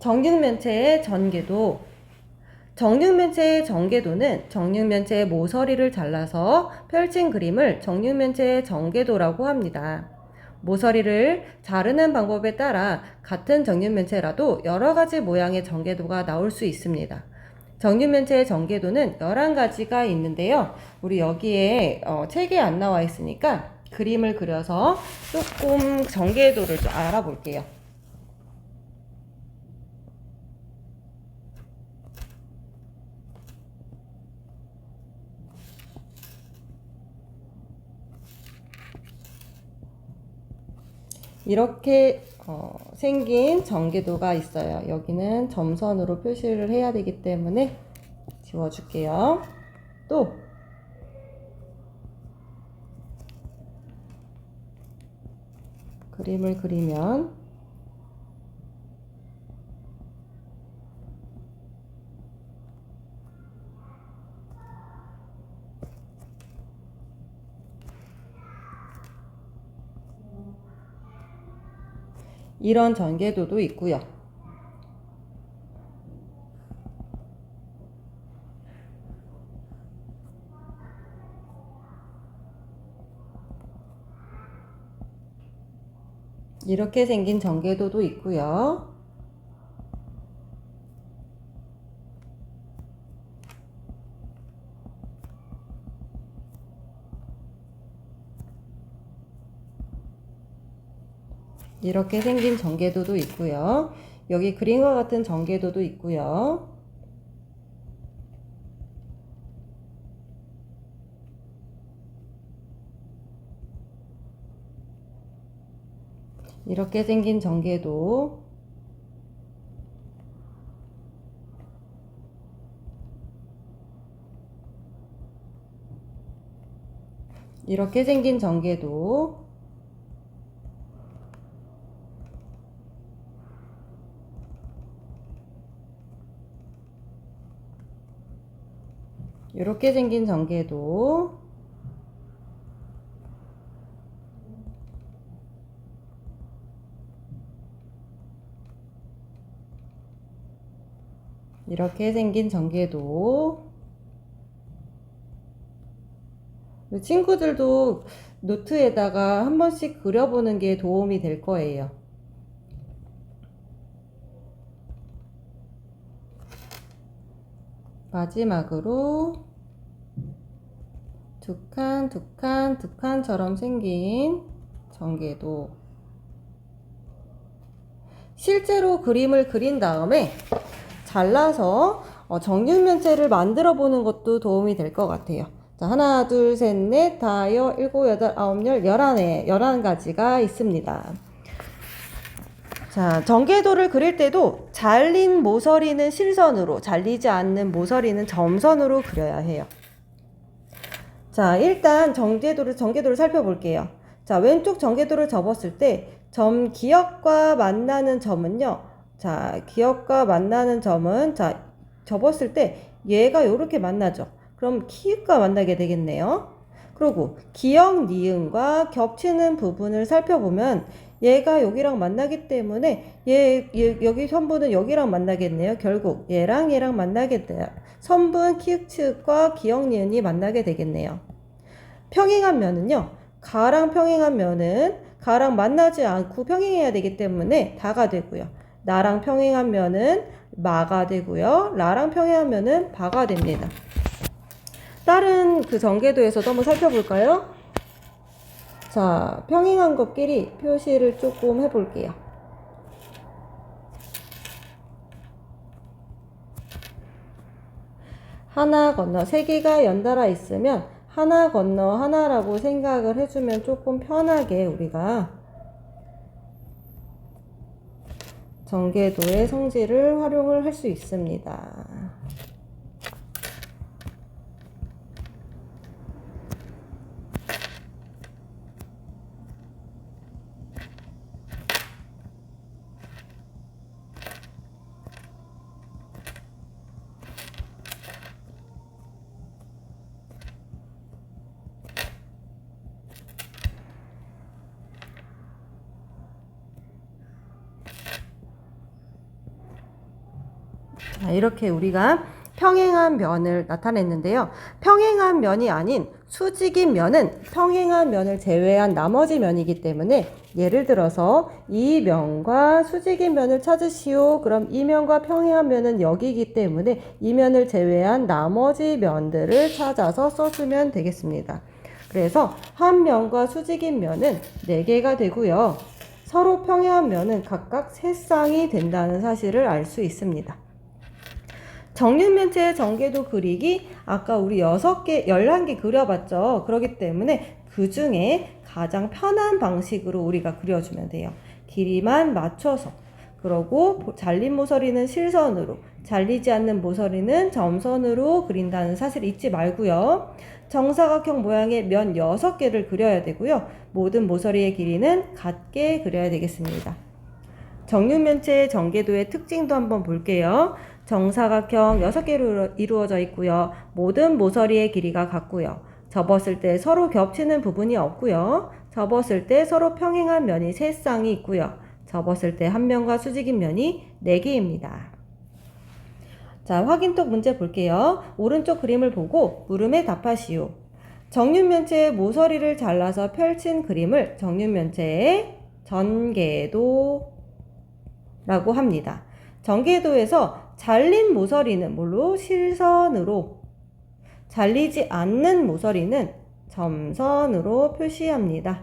정육면체의 전개도 정육면체의 전개도는 정육면체의 모서리를 잘라서 펼친 그림을 정육면체의 전개도라고 합니다. 모서리를 자르는 방법에 따라 같은 정육면체라도 여러 가지 모양의 전개도가 나올 수 있습니다. 정육면체의 전개도는 11가지가 있는데요. 우리 여기에 어, 책에 안 나와 있으니까 그림을 그려서 조금 전개도를 좀 알아볼게요. 이렇게 어, 생긴 전개도가 있어요. 여기는 점선으로 표시를 해야 되기 때문에 지워줄게요. 또 그림을 그리면 이런 전개도도 있고요. 이렇게 생긴 전개도도 있고요. 이렇게 생긴 전개도도 있고요. 여기 그림과 같은 전개도도 있고요. 이렇게 생긴 전개도 이렇게 생긴 전개도 이렇게 생긴 전개도 이렇게 생긴 전개도 친구들도 노트에다가 한 번씩 그려보는 게 도움이 될 거예요. 마지막으로 두 칸, 두 칸, 두 칸처럼 생긴 전개도 실제로 그림을 그린 다음에 잘라서 어, 정육면체를 만들어 보는 것도 도움이 될 것 같아요. 자, 하나, 둘, 셋, 넷, 다 여, 일곱, 여덟, 아홉, 열, 열한에, 열한 가지가 있습니다. 자, 전개도를 그릴 때도 잘린 모서리는 실선으로, 잘리지 않는 모서리는 점선으로 그려야 해요. 자, 일단 전개도를, 전개도를 살펴볼게요. 자, 왼쪽 전개도를 접었을 때, 점 기역과 만나는 점은요, 자, 기역과 만나는 점은, 자, 접었을 때 얘가 이렇게 만나죠. 그럼 키읔과 만나게 되겠네요. 그리고 기역, 니은과 겹치는 부분을 살펴보면 얘가 여기랑 만나기 때문에 얘, 얘 여기 선분은 여기랑 만나겠네요. 결국 얘랑 얘랑 만나게 돼요. 선분 키읔, 치읓과 기역, 니은이 만나게 되겠네요. 평행한 면은요. 가랑 평행한 면은 가랑 만나지 않고 평행해야 되기 때문에 다가 되고요. 나랑 평행한 면은 마가 되고요. 라랑 평행한 면은 바가 됩니다. 다른 그 전개도에서도 한번 살펴볼까요? 자, 평행한 것끼리 표시를 조금 해볼게요. 하나 건너 세 개가 연달아 있으면 하나 건너 하나라고 생각을 해주면 조금 편하게 우리가 전개도의 성질을 활용을 할 수 있습니다. 이렇게 우리가 평행한 면을 나타냈는데요. 평행한 면이 아닌 수직인 면은 평행한 면을 제외한 나머지 면이기 때문에 예를 들어서 이 면과 수직인 면을 찾으시오. 그럼 이 면과 평행한 면은 여기이기 때문에 이 면을 제외한 나머지 면들을 찾아서 써주면 되겠습니다. 그래서 한 면과 수직인 면은 4개가 되고요. 서로 평행한 면은 각각 3쌍이 된다는 사실을 알 수 있습니다. 정육면체의 전개도 그리기 아까 우리 6개, 11개 그려봤죠. 그렇기 때문에 그 중에 가장 편한 방식으로 우리가 그려주면 돼요. 길이만 맞춰서 그러고 잘린 모서리는 실선으로 잘리지 않는 모서리는 점선으로 그린다는 사실 잊지 말고요. 정사각형 모양의 면 6개를 그려야 되고요. 모든 모서리의 길이는 같게 그려야 되겠습니다. 정육면체의 전개도의 특징도 한번 볼게요. 정사각형 6개로 이루어져 있고요. 모든 모서리의 길이가 같고요. 접었을 때 서로 겹치는 부분이 없고요. 접었을 때 서로 평행한 면이 3쌍이 있고요. 접었을 때 한 면과 수직인 면이 4개입니다. 자, 확인톡 문제 볼게요. 오른쪽 그림을 보고 물음에 답하시오. 정육면체의 모서리를 잘라서 펼친 그림을 정육면체의 전개도 라고 합니다. 전개도에서 잘린 모서리는 뭘로? 실선으로 잘리지 않는 모서리는 점선으로 표시합니다.